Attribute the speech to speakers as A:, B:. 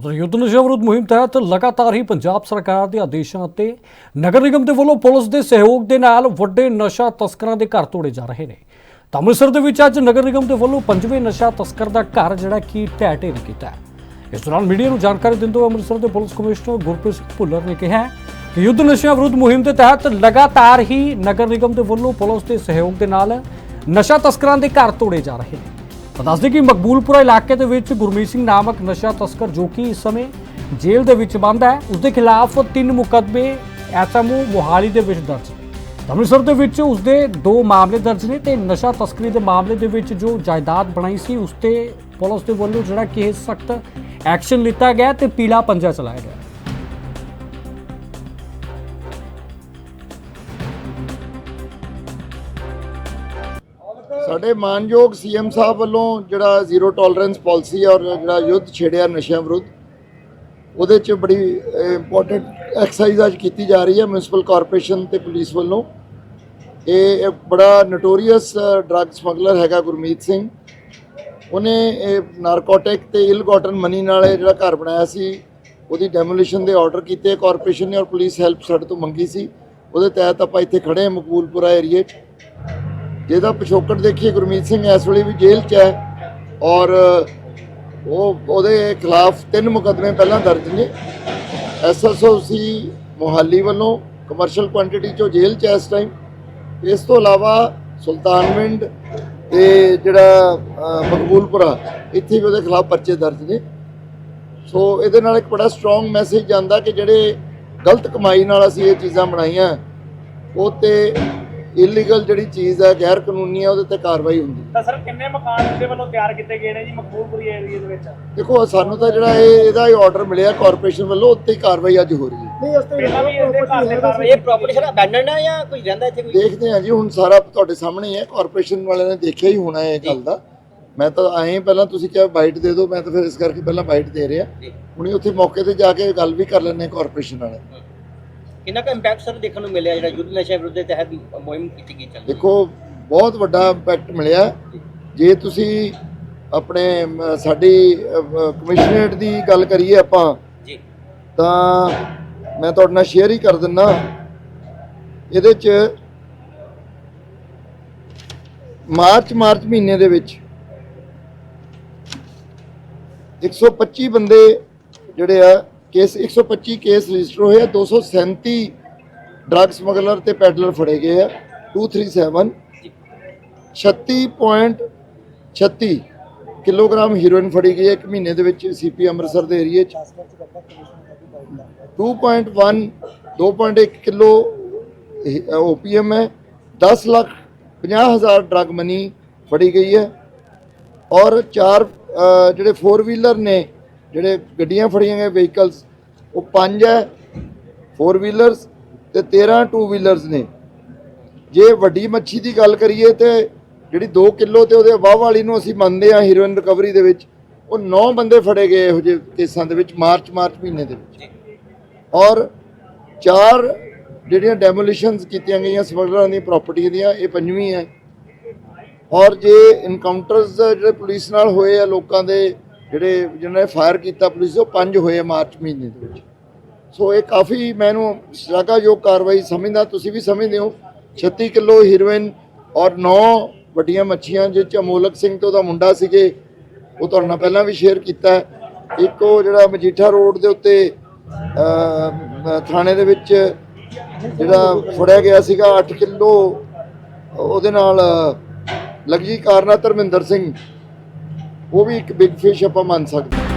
A: ਤਾਂ ਯੁੱਧ ਨਸ਼ਾ ਵਿਰੁੱਧ ਮੁਹਿੰਮ ਤਹਿਤ ਲਗਾਤਾਰ ਹੀ ਪੰਜਾਬ ਸਰਕਾਰ ਦੇ ਆਦੇਸ਼ਾਂ ਅਤੇ ਨਗਰ ਨਿਗਮ ਦੇ ਵੱਲੋਂ ਪੁਲਿਸ ਦੇ ਸਹਿਯੋਗ ਦੇ ਨਾਲ ਵੱਡੇ ਨਸ਼ਾ ਤਸਕਰਾਂ ਦੇ ਘਰ ਤੋੜੇ ਜਾ ਰਹੇ ਨੇ। ਤਾਂ ਅੰਮ੍ਰਿਤਸਰ ਦੇ ਵਿੱਚ ਅੱਜ ਨਗਰ ਨਿਗਮ ਦੇ ਵੱਲੋਂ ਪੰਜਵੇਂ ਨਸ਼ਾ ਤਸਕਰ ਦਾ ਘਰ ਜਿਹੜਾ ਕਿ ਢਹਿ ਢੇਰ ਕੀਤਾ ਹੈ। ਇਸ ਦੌਰਾਨ ਮੀਡੀਆ ਨੂੰ ਜਾਣਕਾਰੀ ਦਿੰਦੇ ਹੋਏ ਅੰਮ੍ਰਿਤਸਰ ਦੇ ਪੁਲਿਸ ਕਮਿਸ਼ਨਰ ਗੁਰਪ੍ਰੀਤ ਸਿੰਘ ਭੁੱਲਰ ਨੇ ਕਿਹਾ ਕਿ ਯੁੱਧ ਨਸ਼ਾ ਵਿਰੁੱਧ ਮੁਹਿੰਮ ਦੇ ਤਹਿਤ ਲਗਾਤਾਰ ਹੀ ਨਗਰ ਨਿਗਮ ਦੇ ਵੱਲੋਂ ਪੁਲਿਸ ਦੇ ਸਹਿਯੋਗ ਦੇ ਨਾਲ ਨਸ਼ਾ ਤਸਕਰਾਂ ਦੇ ਘਰ ਤੋੜੇ ਜਾ ਰਹੇ ਨੇ। ਤਾਂ ਦੱਸਦੇ ਕਿ ਮਕਬੂਲਪੁਰਾ ਇਲਾਕੇ ਦੇ ਵਿੱਚ ਗੁਰਮੀਤ ਸਿੰਘ ਨਾਮਕ ਨਸ਼ਾ ਤਸਕਰ ਜੋ ਕਿ ਇਸ ਸਮੇਂ ਜੇਲ੍ਹ ਦੇ ਵਿੱਚ ਬੰਦ ਹੈ ਉਸ ਦੇ ਖਿਲਾਫ ਤਿੰਨ ਮੁਕੱਦਮੇ ਐਸਐਮਓ ਮੋਹਾਲੀ ਦੇ ਵਿੱਚ ਦਰਜ ਅੰਮ੍ਰਿਤਸਰ ਦੇ ਵਿੱਚ ਉਸ ਦੇ ਦੋ ਮਾਮਲੇ ਦਰਜ ਨੇ ਤੇ ਨਸ਼ਾ ਤਸਕਰੀ ਦੇ ਮਾਮਲੇ ਦੇ ਵਿੱਚ ਜੋ ਜਾਇਦਾਦ ਬਣਾਈ ਸੀ, ਉਸ ਤੇ ਪੁਲਿਸ ਦੇ ਵੱਲੋਂ ਜਿਹੜਾ ਕਿ ਸਖਤ ਐਕਸ਼ਨ ਲਿੱਤਾ ਗਿਆ ਤੇ ਪੀਲਾ ਪੰਜਾ ਚਲਾਇਆ ਗਿਆ।
B: ਸਾਡੇ ਮਾਨਯੋਗ ਸੀਐਮ ਸਾਹਿਬ ਵੱਲੋਂ ਜਿਹੜਾ ਜ਼ੀਰੋ ਟੋਲਰੈਂਸ ਪਾਲਿਸੀ ਔਰ ਜਿਹੜਾ ਯੁੱਧ ਛੇੜਿਆ ਨਸ਼ਿਆਂ ਵਿਰੁੱਧ, ਉਹਦੇ 'ਚ ਬੜੀ ਇੰਪੋਰਟੈਂਟ ਐਕਸਰਸਾਈਜ਼ ਅੱਜ ਕੀਤੀ ਜਾ ਰਹੀ ਹੈ ਮਿਊਨਿਸਪਲ ਕਾਰਪੋਰੇਸ਼ਨ ਤੇ ਪੁਲਿਸ ਵੱਲੋਂ। ਇਹ ਬੜਾ ਨਟੋਰੀਅਸ ਡਰੱਗ ਸਮਗਲਰ ਹੈਗਾ ਗੁਰਮੀਤ ਸਿੰਘ। ਉਹਨੇ ਇਹ ਨਾਰਕੋਟਿਕ ਤੇ ਇਲ ਮਨੀ ਨਾਲ ਜਿਹੜਾ ਘਰ ਬਣਾਇਆ ਸੀ, ਉਹਦੀ ਡੈਮੋਲੀਸ਼ਨ ਦੇ ਆਰਡਰ ਕੀਤੇ ਕਾਰਪੋਰੇਸ਼ਨ ਨੇ ਔਰ ਪੁਲਿਸ ਹੈਲਪ ਸਾਡੇ ਤੋਂ ਮੰਗੀ ਸੀ। ਉਹਦੇ ਤਹਿਤ ਆਪਾਂ ਇੱਥੇ ਖੜੇ ਹਾਂ ਮਕਬੂਲਪੁਰਾ ਏਰੀਏ 'ਚ। ਜਿਹਦਾ ਪਿਛੋਕੜ ਦੇਖੀਏ, ਗੁਰਮੀਤ ਸਿੰਘ ਇਸ ਵੇਲੇ ਵੀ ਜੇਲ੍ਹ 'ਚ ਹੈ ਔਰ ਉਹ, ਉਹਦੇ ਖਿਲਾਫ ਤਿੰਨ ਮੁਕੱਦਮੇ ਪਹਿਲਾਂ ਦਰਜ ਨੇ। ਐਸਐਸਓ ਸੀ ਮੋਹਾਲੀ ਵੱਲੋਂ ਕਮਰਸ਼ੀਅਲ ਕੁਆਂਟੀਟੀ 'ਚੋਂ ਜੇਲ੍ਹ 'ਚ ਹੈ ਇਸ ਟਾਈਮ ਇਸ ਤੋਂ ਇਲਾਵਾ ਸੁਲਤਾਨਵਿੰਡ ਤੇ ਜਿਹੜਾ ਮਕਬੂਲਪੁਰਾ, ਇੱਥੇ ਵੀ ਉਹਦੇ ਖਿਲਾਫ ਪਰਚੇ ਦਰਜ ਨੇ। ਸੋ ਇਹਦੇ ਨਾਲ ਇੱਕ ਬੜਾ ਸਟਰੋਂਗ ਮੈਸੇਜ ਜਾਂਦਾ ਕਿ ਜਿਹੜੇ ਗਲਤ ਕਮਾਈ ਨਾਲ ਅਸੀਂ ਇਹ ਚੀਜ਼ਾਂ ਬਣਾਈਆਂ, ਉਹ ਤੇ ਇਲੀਗਲ ਜਿਹੜੀ ਚੀਜ਼ ਹੈ ਗੈਰ ਕਾਨੂੰਨੀ ਹੈ ਉਹਦੇ ਤੇ ਕਾਰਵਾਈ ਹੁੰਦੀ
C: ਤਾਂ ਸਰ ਕਿੰਨੇ ਮਕਾਨ ਉਹਦੇ ਵੱਲੋਂ ਤਿਆਰ ਕੀਤੇ ਗਏ ਨੇ ਜੀ ਮਕਬੂਲਪੁਰੀ ਏਰੀਆ ਦੇ ਵਿੱਚ?
B: ਦੇਖੋ ਸਾਨੂੰ ਤਾਂ ਜਿਹੜਾ ਇਹ ਇਹਦਾ ਹੀ ਆਰਡਰ ਮਿਲਿਆ ਕਾਰਪੋਰੇਸ਼ਨ ਵੱਲੋਂ ਉੱਤੇ ਹੀ ਕਾਰਵਾਈ ਅੱਜ ਹੋ ਰਹੀ ਹੈ।
C: ਪਹਿਲਾਂ ਵੀ ਇਹਦੇ ਘਰ ਦੇ ਕਾਰਵਾਈ
D: ਇਹ ਪ੍ਰਾਪਰਟੀ ਸਰ ਅਬੈਂਡਨ ਹੈ ਜਾਂ ਕੋਈ ਰਹਿੰਦਾ ਇੱਥੇ ਕੋਈ?
B: ਦੇਖਦੇ ਹਾਂ ਜੀ ਹੁਣ ਸਾਰਾ ਤੁਹਾਡੇ ਸਾਹਮਣੇ ਹੀ ਹੈ ਕਾਰਪੋਰੇਸ਼ਨ ਵਾਲਿਆਂ ਨੇ ਦੇਖਿਆ ਹੀ ਹੋਣਾ ਇਹ ਗੱਲ ਦਾ। ਮੈਂ ਤਾਂ ਆਏ ਪਹਿਲਾਂ ਤੁਸੀਂ ਕਿਹਾ ਬਾਈਟ ਦੇ ਦਿਓ ਮੈਂ ਤਾਂ ਫਿਰ ਇਸ ਕਰਕੇ ਪਹਿਲਾਂ ਬਾਈਟ ਦੇ ਰਿਹਾ। ਹੁਣੀ ਉੱਥੇ ਮੌਕੇ ਤੇ ਜਾ ਕੇ ਗੱਲ ਵੀ ਕਰ ਲੈਣੇ ਕਾਰਪੋਰੇਸ਼ਨ ਵਾਲੇ।
D: ਕਿੰਨਾ ਕੁ ਇੰਪੈਕਟ ਸਰ ਦੇਖਣ ਨੂੰ ਮਿਲਿਆ ਜਿਹੜਾ ਯੁੱਧ ਨਸ਼ਾ ਵਿਰੁੱਧ ਦੇ ਤਹਿਤ ਮੁਹਿੰਮ ਕੀਤੀ ਗਈ ਚੱਲ?
B: ਦੇਖੋ ਬਹੁਤ ਵੱਡਾ ਇੰਪੈਕਟ ਮਿਲਿਆ। ਜੇ ਤੁਸੀਂ ਆਪਣੇ ਸਾਡੀ ਕਮਿਸ਼ਨਰੇਟ ਦੀ ਗੱਲ ਕਰੀਏ ਆਪਾਂ
D: ਜੀ।
B: ਤਾਂ ਮੈਂ ਤੁਹਾਡੇ ਨਾਲ ਸ਼ੇਅਰ ਹੀ ਕਰ ਦਿੰਨਾ। ਇਹਦੇ ਚ ਮਾਰਚ ਮਾਰਚ ਮਹੀਨੇ ਦੇ ਵਿੱਚ 125 ਬੰਦੇ ਜਿਹੜੇ ਆ ਕੇਸ 125 ਕੇਸ ਰਜਿਸਟਰ ਹੋਏ ਆ 237 ਡਰੱਗ ਸਮਗਲਰ ਤੇ ਪੈਡਲਰ ਫੜੇ ਗਏ ਆ 237 36.36 ਕਿਲੋਗ੍ਰਾਮ ਹੀਰੋਇਨ ਫੜੀ ਗਈ ਹੈ ਇੱਕ ਮਹੀਨੇ ਦੇ ਵਿੱਚ ਸੀਪੀ ਅੰਮ੍ਰਿਤਸਰ ਦੇ ਏਰੀਏ 'ਚ। 2.1 2.1 ਕਿਲੋ ਓਪੀਐਮ ਹੈ। 10 ਲੱਖ 50 ਹਜ਼ਾਰ ਡਰਗ ਮਨੀ ਫੜੀ ਗਈ ਹੈ। ਔਰ ਚਾਰ ਜਿਹੜੇ 4 ਵੀਲਰ ਨੇ ਜਿਹੜੇ ਗੱਡੀਆਂ ਫੜੀਆਂ ਗਏ ਵਹੀਕਲਸ ਉਹ ਪੰਜ ਹੈ 4 ਵੀਲਰਸ ਤੇ 13 ਟੂ ਵੀਲਰਸ ਨੇ। ਜੇ ਵੱਡੀ ਮੱਛੀ ਦੀ ਗੱਲ ਕਰੀਏ ਤੇ ਜਿਹੜੀ 2 ਕਿਲੋ ਤੇ ਉਹਦੇ ਅਬਾਵ ਵਾਲੀ ਨੂੰ ਅਸੀਂ ਮੰਨਦੇ ਹਾਂ ਹੀਰੋਇਨ ਰਿਕਵਰੀ ਦੇ ਵਿੱਚ, ਉਹ 9 ਬੰਦੇ ਫੜੇ ਗਏ ਇਹੋ ਜਿਹੇ ਕੇਸਾਂ ਦੇ ਵਿੱਚ ਮਾਰਚ ਮਾਰਚ ਮਹੀਨੇ ਦੇ ਵਿੱਚ। ਔਰ ਚਾਰ ਜਿਹੜੀਆਂ ਡੈਮੋਲੀਸ਼ਨਸ ਕੀਤੀਆਂ ਗਈਆਂ ਸਮਗਲਰਾਂ ਦੀਆਂ ਪ੍ਰਾਪਰਟੀ ਦੀਆਂ, ਇਹ ਪੰਜਵੀਂ ਹੈ। ਔਰ ਜੇ ਇਨਕਾਊਂਟਰਸ ਜਿਹੜੇ ਪੁਲਿਸ ਨਾਲ ਹੋਏ ਆ ਲੋਕਾਂ ਦੇ ਜਿਹੜੇ ਜਿਨ੍ਹਾਂ ਨੇ ਫਾਇਰ ਕੀਤਾ ਪੁਲਿਸ ਉਹ ਪੰਜ ਹੋਏ ਮਾਰਚ ਮਹੀਨੇ ਦੇ ਵਿੱਚ। ਸੋ ਇਹ ਕਾਫੀ ਮੈਨੂੰ ਸ਼ਲਾਘਾਯੋਗ ਕਾਰਵਾਈ ਸਮਝਦਾ, ਤੁਸੀਂ ਵੀ ਸਮਝਦੇ ਹੋ। 36 ਕਿਲੋ ਹੀਰੋਇਨ ਔਰ 9 ਵੱਡੀਆਂ ਮੱਛੀਆਂ, ਜਿਹ ਚ ਅਮੋਲਕ ਸਿੰਘ ਤੋਂ ਉਹਦਾ ਮੁੰਡਾ ਸੀਗੇ, ਉਹ ਤੁਹਾਡੇ ਨਾਲ ਪਹਿਲਾਂ ਵੀ ਸ਼ੇਅਰ ਕੀਤਾ। ਇੱਕ ਉਹ ਜਿਹੜਾ ਮਜੀਠਾ ਰੋਡ ਦੇ ਉੱਤੇ ਥਾਣੇ ਦੇ ਵਿੱਚ ਜਿਹੜਾ ਫੜਿਆ ਗਿਆ ਸੀਗਾ 8 ਕਿਲੋ, ਉਹਦੇ ਨਾਲ ਲਗਜੀ ਕਾਰਨਾ ਧਰਮਿੰਦਰ ਸਿੰਘ। ਉਹ ਵੀ ਇੱਕ ਬਿਗ ਫਿਸ਼ ਆਪਾਂ ਮੰਨ ਸਕਦੇ ਹਾਂ।